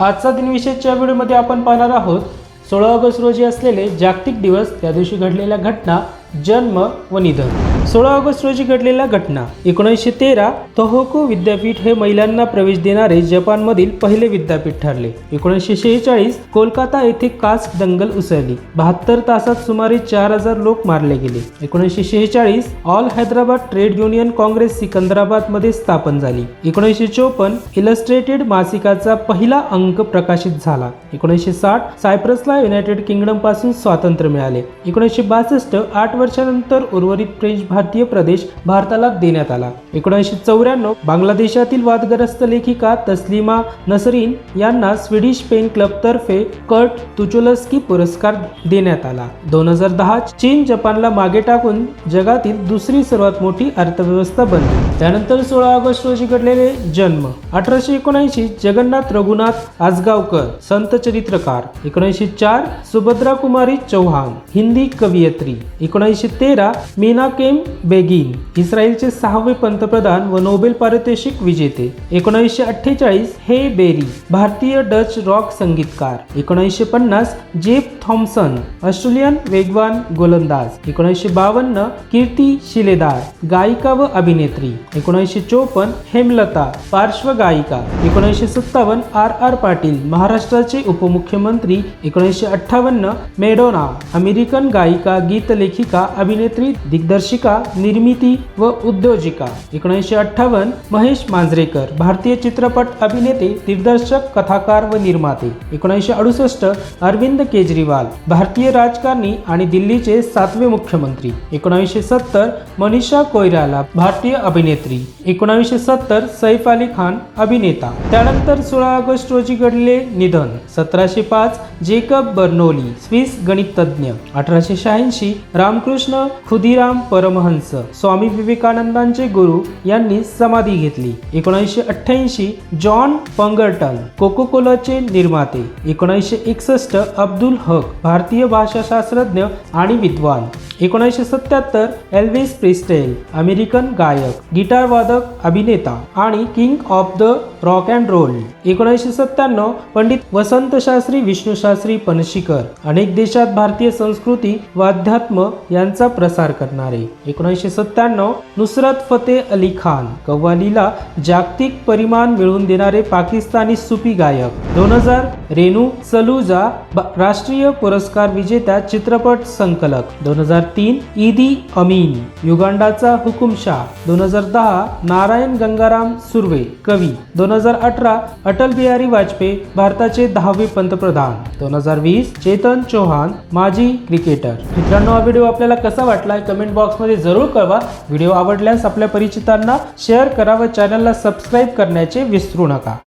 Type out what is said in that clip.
आजचा दिनविशेषच्या व्हिडिओमध्ये आपण पाहणार आहोत सोळा ऑगस्ट रोजी असलेले जागतिक दिवस त्या दिवशी घडलेल्या घटना जन्म व निधन. सोळा ऑगस्ट रोजी घडलेल्या घटना. एकोणीसशे तेरा तोहोको विद्यापीठ हे महिलांना प्रवेश देणारे जपानमधील पहिले विद्यापीठ ठरले. एकोणीसशे शेहेचाळीस कोलकाता येथे कास दंगल उसळली. बहात्तर तासात सुमारे चार हजार लोक मारले गेले. एकोणीसशे शेहेचाळीस all Hyderabad trade union congress सिकंदराबादमध्ये स्थापन झाली. एकोणीसशे चोपन्न इलस्ट्रेटेड मासिकाचा पहिला अंक प्रकाशित झाला. एकोणीसशे साठ सायप्रसला युनायटेड किंगडमपासून स्वातंत्र्य मिळाले. एकोणीसशे बासष्ट आठ वर्षानंतर उर्वरित फ्रेंच भारतीय प्रदेश भारताला देण्यात आला. एकोणीसशे चौऱ्याण्णव बांगलादेशातील वादग्रस्त लेखिका तस्लिमा नसरीन यांना स्वीडिश पेन क्लबतर्फे कट कर्ट तुचोलस्की पुरस्कार देण्यात आला. दोन हजार दहा चीन जपानला मागे टाकून जगातील दुसरी सर्वात मोठी अर्थव्यवस्था बनली. त्यानंतर सोळा ऑगस्ट रोजी घडलेले जन्म. अठराशे एकोणऐंशी जगन्नाथ रघुनाथ आजगावकर संत चरित्रकार. एकोणऐंशी चार सुभद्रा कुमारी चौहान हिंदी कवयित्री. एकोणऐंशी तेरा मीना केम बेगिन इस्रायलचे सहावे पंतप्रधान व नोबेल पारितोषिक विजेते. एकोणीसशे अठ्ठेचाळीस हे बेरी भारतीय डच रॉक संगीतकार. एकोणीसशे पन्नास जेफ थॉम्सन ऑस्ट्रेलियन वेगवान गोलंदाज. एकोणीसशे बावन्न कीर्ती शिलेदार गायिका व अभिनेत्री. एकोणीसशे चोपन्न हेमलता पार्श्वगायिका एकोणीसशे सत्तावन्न आर आर पाटील महाराष्ट्राचे उपमुख्यमंत्री. एकोणीसशे अठ्ठावन्न मेडोना अमेरिकन गायिका गीतलेखिका अभिनेत्री दिग्दर्शिका निर्मिती व उद्योजिका. एकोणीसशे अठ्ठावन्न महेश मांजरेकर भारतीय चित्रपट अभिनेते दिग्दर्शक कथाकार व निर्माते. एकोणीसशे अडुसष्ट अरविंद केजरीवाल भारतीय राजकारणी आणि दिल्लीचे सातवे मुख्यमंत्री. एकोणीसशे सत्तर मनीषा कोयराला भारतीय अभिनेत्री. एकोणावीसशे सत्तर सैफ अली खान अभिनेता. त्यानंतर सोळा ऑगस्ट रोजी घडले निधन. सतराशे पाच जेकब बर्नोली स्विस गणितज्ञ. अठराशे शहाऐंशी रामकृष्ण खुदिराम परमहंस. स्वामी विवेकानंदांचे गुरु यांनी समाधी घेतली. एकोणीसशे अठ्ठ्याऐंशी जॉन पंगर्टन कोको कोलाचे निर्माते. एकोणीसशे एकसष्ट अब्दुल हक भारतीय भाषाशास्त्रज्ञ आणि विद्वान. एकोणीसशे सत्याहत्तर एल्विस प्रिस्टेल अमेरिकन गायक गिटार वादक अभिनेता आणि king of the rock and roll. एकोणीसशे सत्त्याण्णव पंडित वसंत शास्त्री पणशीकर अनेक देशात भारतीय संस्कृती वाध्यात्म यांचा प्रसार करणारे. एकोणीसशे सत्त्याण्णव नुसरत फतेह अली खान कव्वालीला जागतिक परिमाण मिळवून देणारे पाकिस्तानी सुफी गायक. दोन हजार रेणू सलूजा राष्ट्रीय पुरस्कार विजेत्या चित्रपट संकलक. दोन हजार तीन ईदी अमीन. युगांडाचा हुकुमशाह. दोन हजार दहा नारायण गंगाराम सुर्वे कवी. दोन हजार अठरा अटल बिहारी वाजपेयी भारताचे दहावे पंतप्रधान. दोन हजार वीस चेतन चौहान माजी क्रिकेटर. मित्रांनो हा व्हिडिओ आपल्याला कसा वाटला? कमेंट बॉक्समध्ये जरूर कळवा. व्हिडिओ आवडल्यास आपल्या परिचितांना शेअर करा व चॅनलला सबस्क्राईब करण्याचे विसरू नका.